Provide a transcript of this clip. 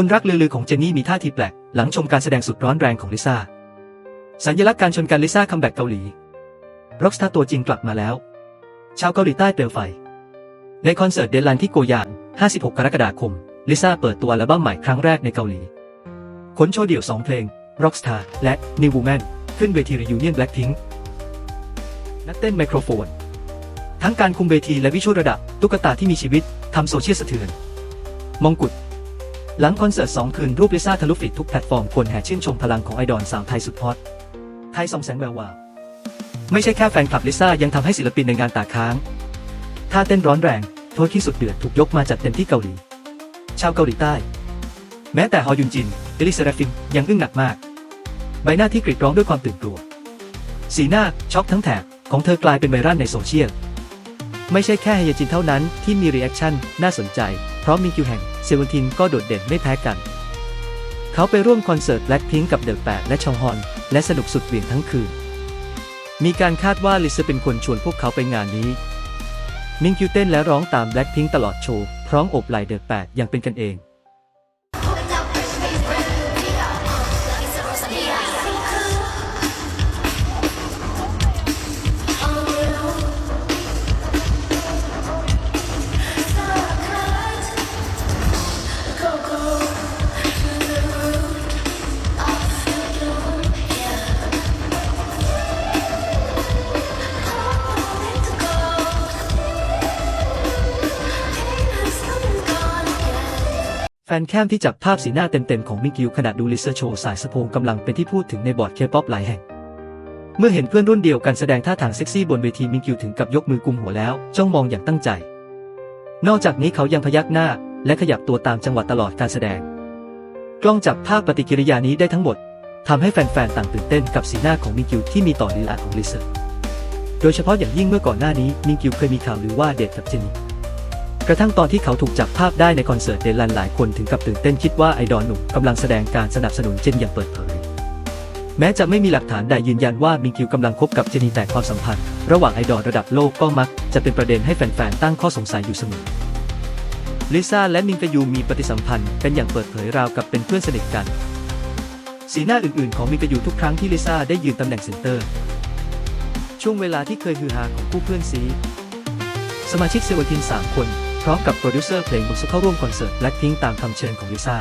คนรักลือๆของเจนนี่มีท่าทีแปลก หลังชมการแสดงสุดร้อนแรงของลิซ่า สัญลักษณ์การชนกันลิซ่าคัมแบ็กเกาหลีร็อกสตาร์ตัวจริงกลับมาแล้ว ชาวเกาหลีใต้เปลวไฟ ในคอนเสิร์ตเดนไลน์ที่โกยาน56 กรกฎาคม ลิซ่าเปิดตัวอัลบั้มใหม่ครั้งแรกในเกาหลีขนโชว์เดี่ยว 2 เพลง Rockstar และ New Woman ขึ้นเวที Reunion Blackpink นักเต้นไมโครโฟน ทั้งการคุมเวทีและวิชวลระดับ ตุ๊กตาที่มีชีวิตทำโซเชียลสะเทือน มองกุฎ หลังคอนเสิร์ต 2 คืนรูปลิซ่าทะลุฟีดทุกแพลตฟอร์มคนแห่ชื่นชมพลังของไอดอลสาวไทยสุดฮอตไทยส่องแสงแวววาวไม่ใช่แค่แฟนคลับลิซ่ายังทำให้ศิลปินในงานตาค้างท่าเต้นร้อนแรงโทษที่สุดเดือดถูกยกมาจัดเต็มที่เกาหลี ชาวเกาหลีใต้ แม้แต่ฮอยุนจินเอลิซาเรฟิมยังอึ้งหนักมาก ใบหน้าที่กรีดร้องด้วยความตื่นกลัว สีหน้าช็อกทั้งแถบของเธอกลายเป็นไวรัลในโซเชียล ไม่ใช่แค่ฮยาจินเท่านั้นที่มีรีแอคชั่นน่าสนใจ เพราะมินคิวแห่งเซเวนทินก็โดดเด่นไม่แพ้กัน เขาไปร่วมคอนเสิร์ตแบล็คพิงกับเดอะแปดและชองฮอน และสนุกสุดเหวี่ยงทั้งคืน มีการคาดว่าลิซเป็นคนชวนพวกเขาไปงานนี้ มิงคิวเต้นและร้องตามแบล็คพิงตลอดโชว์ พร้อมโอบไหล่เดอะแปดอย่างเป็นกันเอง แฟนแคมที่จับภาพสีหน้าเต็มๆ ของมิงกิวขณะดูลิเซอร์โชว์สายสะโพงกำลังเป็นที่พูดถึงในบอร์ดเคป๊อปหลายแห่ง เมื่อเห็นเพื่อนรุ่นเดียวกันแสดงท่าทางเซ็กซี่บนเวทีมิงกิวถึงกับยกมือกุมหัวแล้วจ้องมองอย่างตั้งใจ นอกจากนี้เขายังพยักหน้า และขยับตัวตามจังหวะตลอดการแสดง กล้องจับภาพปฏิกิริยานี้ได้ทั้งหมดทำให้แฟนๆต่างตื่นเต้นกับสีหน้าของมิงกิวที่มีต่อลีลาของลิเซอร์โดยเฉพาะอย่างยิ่งเมื่อก่อนหน้านี้มิงกิวเคยมีข่าวหรือว่าเดทกับเจนนี่ กระทั่งตอนที่เขาถูกจับภาพได้ในคอนเสิร์ตเดลันหลายคนถึงกับตื่นเต้นคิดว่าไอดอลหนุ่มกำลังแสดงการสนับสนุนเจนอย่างเปิดเผย แม้จะไม่มีหลักฐานใดยืนยันว่ามิงคิวกำลังคบกับเจนีแต่ความสัมพันธ์ ระหว่างไอดอลระดับโลกก็มัก จะเป็นประเด็นให้แฟนๆตั้งข้อสงสัยอยู่เสมอลิซ่าและมิงกยูมีปฏิสัมพันธ์กันอย่างเปิดเผยราวกับเป็นเพื่อนสนิทกัน สีหน้าอื่นๆ ของมิงกยูทุกครั้งที่ลิซ่าได้ยืนตำแหน่งเซนเตอร์ ช่วงเวลาที่เคยฮือฮาของคู่เพื่อนซีสมาชิกเซเวนทีน3 คน พร้อมกับโปรดิวเซอร์เพลงบุกเข้าร่วมคอนเสิร์ตและทิ้งตามคำเชิญของลิซ่า